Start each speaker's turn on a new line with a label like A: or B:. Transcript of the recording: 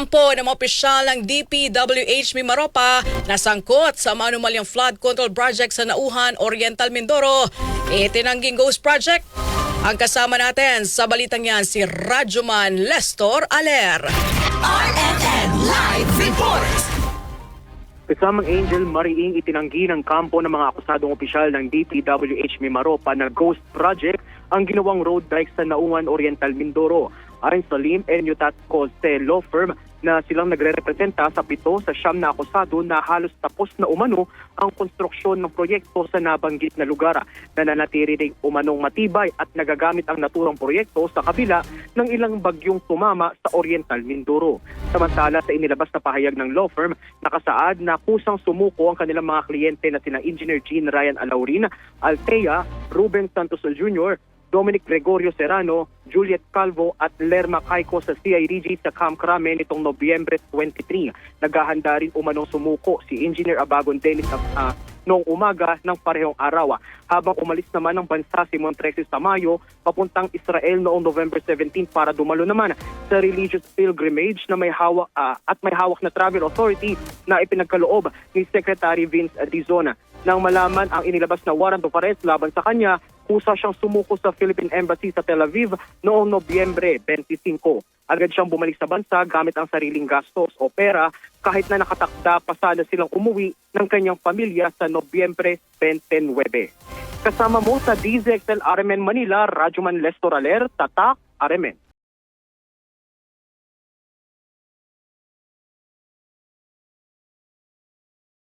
A: kampo ng mga opisyal ng DPWH Mimaropa na sangkot sa manumalyang flood control project sa Nauhan, Oriental Mindoro. Itinangging ghost project. Ang kasama natin sa balitang yan si Radyoman Lestor Aler.
B: RNN Live Report!
C: Kasamang Angel Mariing itinanggi ng kampo ng mga akusadong opisyal ng DPWH Mimaropa na Ghost Project ang ginawang road dike sa Naungan Oriental Mindoro. Ayon sa Lim and Yutat Coste Law Firm na silang nagre-representa sa pito sa siyam na akusado na halos tapos na umano ang konstruksyon ng proyekto sa nabanggit na lugar. Nananatili rin umanong matibay at nagagamit ang naturang proyekto sa kabila ng ilang bagyong tumama sa Oriental Mindoro. Samantala sa inilabas na pahayag ng law firm, nakasaad na kusang sumuko ang kanilang mga kliyente na sina Engineer Jean Ryan Alaurin, Altea, Ruben Santos Jr., Dominic Gregorio Serrano, Juliet Calvo at Lerma Caico sa CIDG sa Camp Crame nitong Nobyembre 23. Naghahanda rin umanong sumuko si Engineer Abagon Dennis uh, noong umaga ng parehong araw. Habang umalis naman ng bansa si Montresis Tamayo papuntang Israel noong November 17 para dumalo naman sa religious pilgrimage na may hawak ah, at may hawak na travel authority na ipinagkaloob ni Secretary Vince Dizona. Nang malaman ang inilabas na warrant of arrest laban sa kanya, kusa siyang sumuko sa Philippine Embassy sa Tel Aviv noong Nobyembre 25. Agad siyang bumalik sa bansa gamit ang sariling gastos o pera kahit na nakatakda pa sana silang umuwi ng kanyang pamilya sa Nobyembre 29. Kasama mo sa DZXL RMN Manila, Radyoman Lestor Aler, Tatak, RMN.